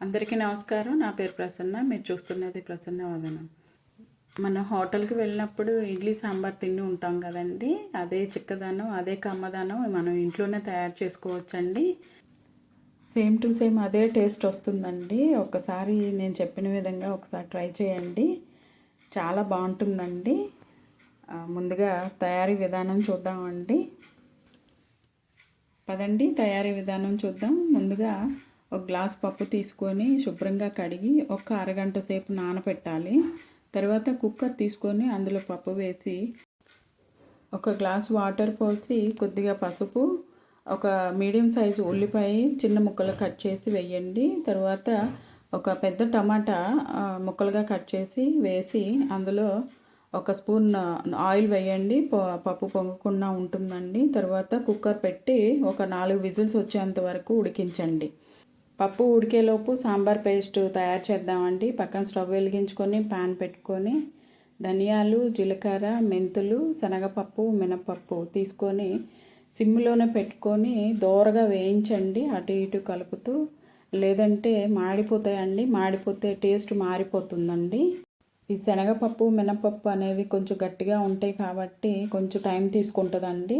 అందరికీ నమస్కారం. నా పేరు ప్రసన్న. మీరు చూస్తున్నది ప్రసన్న వదనం. మనం హోటల్కి వెళ్ళినప్పుడు ఇడ్లీ సాంబార్ తిని ఉంటాం కదండి. అదే చిక్కదనం అదే కమ్మదనం మనం ఇంట్లోనే తయారు చేసుకోవచ్చండి. సేమ్ టు సేమ్ అదే టేస్ట్ వస్తుందండి. ఒకసారి నేను చెప్పిన విధంగా ఒకసారి ట్రై చేయండి. చాలా బాగుంటుందండి. ముందుగా తయారీ విధానం చూద్దామండి. పదండి తయారీ విధానం చూద్దాం. ముందుగా ఒక గ్లాస్ పప్పు తీసుకొని శుభ్రంగా కడిగి ఒక అరగంట సేపు నానబెట్టాలి తర్వాత కుక్కర్ తీసుకొని అందులో పప్పు వేసి ఒక గ్లాస్ వాటర్ పోసి కొద్దిగా పసుపు ఒక మీడియం సైజు ఉల్లిపాయ చిన్న ముక్కలు కట్ చేసి వేయండి. తర్వాత ఒక పెద్ద టమాటా ముక్కలుగా కట్ చేసి వేసి అందులో ఒక స్పూన్ ఆయిల్ వేయండి. పప్పు పొంగకుండా ఉంటుందండి. తర్వాత కుక్కర్ పెట్టి ఒక నాలుగు విజిల్స్ వచ్చేంత వరకు ఉడికించండి. పప్పు ఉడికేలోపు సాంబార్ పేస్ట్ తయారు చేద్దామండి. పక్కన స్టవ్ వెలిగించుకొని పాన్ పెట్టుకొని ధనియాలు జీలకర్ర మెంతులు శనగపప్పు మినపప్పు తీసుకొని సిమ్లోనే పెట్టుకొని దోరగా వేయించండి. అటు ఇటు కలుపుతూ లేదంటే మాడిపోతాయండి. మాడిపోతే టేస్ట్ మారిపోతుందండి. ఈ శనగపప్పు మినపప్పు అనేవి కొంచెం గట్టిగా ఉంటాయి కాబట్టి కొంచెం టైం తీసుకుంటుందండి.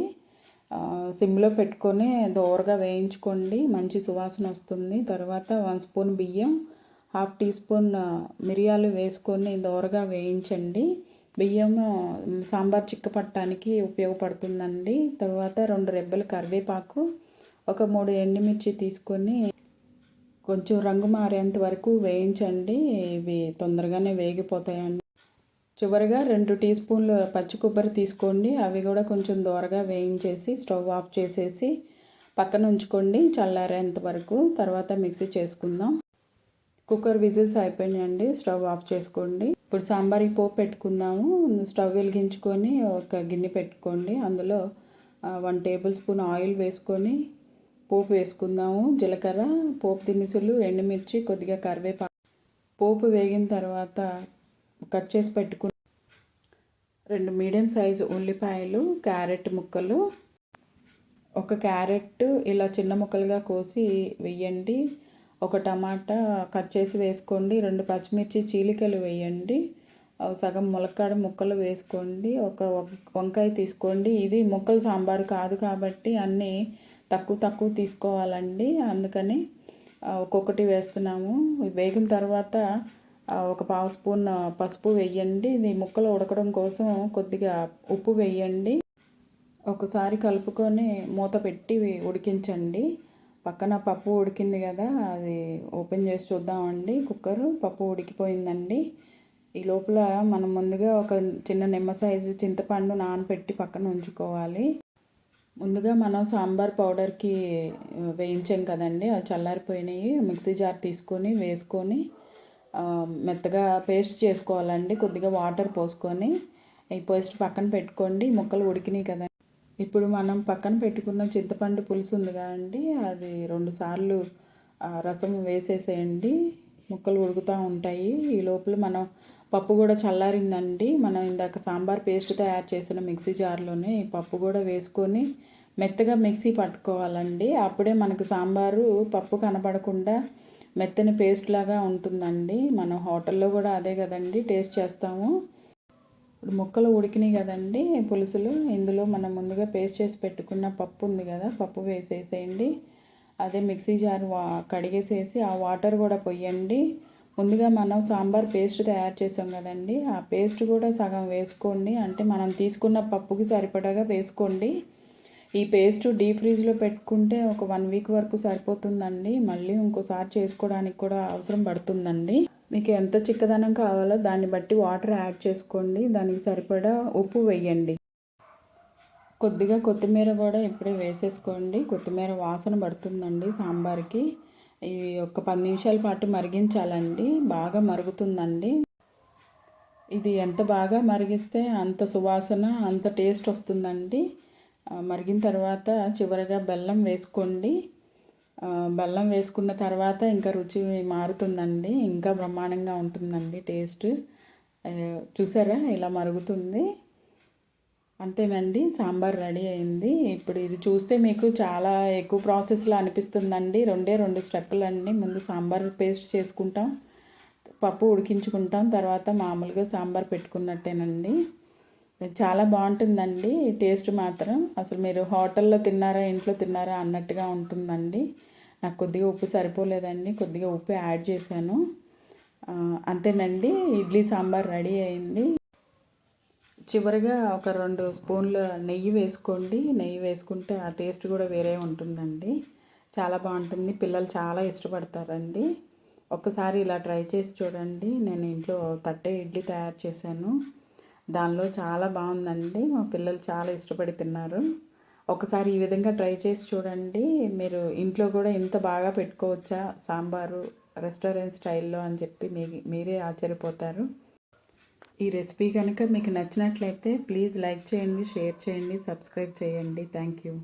సిమ్లో పెట్టుకొని దోరగా వేయించుకోండి. మంచి సువాసన వస్తుంది. తర్వాత వన్ స్పూన్ బియ్యం హాఫ్ టీ స్పూన్ మిరియాలు వేసుకొని దోరగా వేయించండి. బియ్యం సాంబార్ సాంబార్ చిక్కపట్టడానికి ఉపయోగపడుతుందండి. తర్వాత రెండు రెబ్బలు కరివేపాకు ఒక మూడు ఎండుమిర్చి తీసుకొని కొంచెం రంగు మారేంత వరకు వేయించండి. ఇవి తొందరగానే వేగిపోతాయండి. చివరిగా రెండు టీ స్పూన్లు పచ్చి కొబ్బరి తీసుకోండి. అవి కూడా కొంచెం దోరగా వేయించేసి స్టవ్ ఆఫ్ చేసేసి పక్కన ఉంచుకోండి చల్లారేంత వరకు. తర్వాత మిక్సీ చేసుకుందాం. కుక్కర్ విజిల్స్ అయిపోయినాయండి. స్టవ్ ఆఫ్ చేసుకోండి. ఇప్పుడు సాంబార్కి పోపు పెట్టుకుందాము. స్టవ్ వెలిగించుకొని ఒక గిన్నె పెట్టుకోండి. అందులో వన్ టేబుల్ స్పూన్ ఆయిల్ వేసుకొని పోపు వేసుకుందాము. జీలకర్ర పోపు దినుసులు ఎండుమిర్చి కొద్దిగా కరివేపాకు. పోపు వేగిన తర్వాత కట్ చేసి పెట్టుకుని రెండు మీడియం సైజు ఉల్లిపాయలు క్యారెట్ ముక్కలు. ఒక క్యారెట్ ఇలా చిన్న ముక్కలుగా కోసి వేయండి. ఒక టమాటా కట్ చేసి వేసుకోండి. రెండు పచ్చిమిర్చి చీలికలు వేయండి. సగం ములక్కాడ ముక్కలు వేసుకోండి. ఒక వం- వంకాయ తీసుకోండి. ఇది ముక్కలు సాంబారు కాదు కాబట్టి అన్నీ తక్కువ తక్కువ తీసుకోవాలండి. అందుకని ఒక్కొక్కటి వేస్తున్నాము. వేగిన తర్వాత ఒక పావు స్పూన్ పసుపు వేయండి. ఇది ముక్కలు ఉడకడం కోసం కొద్దిగా ఉప్పు వేయండి. ఒకసారి కలుపుకొని మూత పెట్టి ఉడికించండి. పక్కన పప్పు ఉడికింది కదా అది ఓపెన్ చేసి చూద్దామండి. కుక్కర్ పప్పు ఉడికిపోయిందండి. ఈ లోపల మనం ముందుగా ఒక చిన్న నిమ్మ సైజు చింతపండు నానబెట్టి పక్కన ఉంచుకోవాలి. ముందుగా మనం సాంబార్ పౌడర్కి వేయించాం కదండి అవి చల్లారిపోయినాయి. మిక్సీ జార్ తీసుకొని వేసుకొని మెత్తగా పేస్ట్ చేసుకోవాలండి. కొద్దిగా వాటర్ పోసుకొని ఈ పేస్ట్ పక్కన పెట్టుకోండి. ముక్కలు ఉడికినాయి కదా. ఇప్పుడు మనం పక్కన పెట్టుకున్న చింతపండు పులుసు ఉంది కదండి. అది రెండు సార్లు రసం వేసేసేయండి. ముక్కలు ఉడుకుతూ ఉంటాయి. ఈ లోపల మనం పప్పు కూడా చల్లారిందండి. మనం ఇందాక సాంబార్ పేస్ట్ తయారు చేసిన మిక్సీ జార్లోనే ఈ పప్పు కూడా వేసుకొని మెత్తగా మిక్సీ పట్టుకోవాలండి. అప్పుడే మనకు సాంబారు పప్పు కనపడకుండా మెత్తని పేస్ట్ లాగా ఉంటుందండి. మనం హోటల్లో కూడా అదే కదండి టేస్ట్ చేస్తాము. ఇప్పుడు ముక్కలు ఉడికినాయి కదండి పులుసులు. ఇందులో మనం ముందుగా పేస్ట్ చేసి పెట్టుకున్న పప్పు ఉంది కదా పప్పు వేసేసేయండి. అదే మిక్సీ జార్ వా కడిగేసేసి ఆ వాటర్ కూడా పొయ్యండి ముందుగా మనం సాంబార్ పేస్ట్ తయారు చేసాం కదండి. ఆ పేస్ట్ కూడా సగం వేసుకోండి. అంటే మనం తీసుకున్న పప్పుకి సరిపడగా వేసుకోండి. ఈ పేస్ట్ డీప్ ఫ్రీజ్లో పెట్టుకుంటే ఒక వన్ వీక్ వరకు సరిపోతుందండి. మళ్ళీ ఇంకోసారి చేసుకోవడానికి కూడా అవసరం పడుతుందండి. మీకు ఎంత చిక్కదనం కావాలో దాన్ని బట్టి వాటర్ యాడ్ చేసుకోండి. దానికి సరిపడా ఉప్పు వేయండి. కొద్దిగా కొత్తిమీర కూడా ఇప్పుడే వేసేసుకోండి. కొత్తిమీర వాసన పడుతుందండి సాంబార్కి. ఈ ఒక పది నిమిషాల పాటు మరిగించాలండి. బాగా మరుగుతుందండి. ఇది ఎంత బాగా మరిగిస్తే అంత సువాసన అంత టేస్ట్ వస్తుందండి. మరిగిన తర్వాత చివరగా బెల్లం వేసుకోండి. బెల్లం వేసుకున్న తర్వాత ఇంకా రుచి మారుతుందండి. ఇంకా బ్రహ్మాండంగా ఉంటుందండి టేస్ట్. చూసారా? ఇలా మరుగుతుంది. అంతేనండి. సాంబార్ రెడీ అయింది. ఇప్పుడు ఇది చూస్తే మీకు చాలా ఎక్కువ ప్రాసెస్లో అనిపిస్తుందండి. రెండే రెండు స్టెప్పులు అండి. ముందు సాంబార్ పేస్ట్ చేసుకుంటాం. పప్పు ఉడికించుకుంటాం. తర్వాత మామూలుగా సాంబార్ పెట్టుకున్నట్టేనండి. చాలా బాగుంటుందండి టేస్ట్ మాత్రం. అసలు మీరు హోటల్లో తిన్నారా ఇంట్లో తిన్నారా అన్నట్టుగా ఉంటుందండి. నాకు కొద్దిగా ఉప్పు సరిపోలేదండి కొద్దిగా ఉప్పు యాడ్ చేశాను. అంతేనండి ఇడ్లీ సాంబార్ రెడీ అయింది. చివరిగా ఒక రెండు స్పూన్ల నెయ్యి వేసుకోండి. నెయ్యి వేసుకుంటే ఆ టేస్ట్ కూడా వేరే ఉంటుందండి. చాలా బాగుంటుంది పిల్లలు చాలా ఇష్టపడతారండి. ఒక్కసారి ఇలా ట్రై చేసి చూడండి నేను ఇంట్లో తట్టే ఇడ్లీ తయారు చేశాను. దానిలో చాలా బాగుందండి. మా పిల్లలు చాలా ఇష్టపడి తిన్నారు. ఒకసారి ఈ విధంగా ట్రై చేసి చూడండి. మీరు ఇంట్లో కూడా ఇంత బాగా పెట్టుకోవచ్చా సాంబారు రెస్టారెంట్ స్టైల్లో అని చెప్పి మీ మీరే ఆశ్చర్యపోతారు. ఈ రెసిపీ కనుక మీకు నచ్చినట్లయితే ప్లీజ్ లైక్ చేయండి షేర్ చేయండి సబ్స్క్రైబ్ చేయండి. Thank you.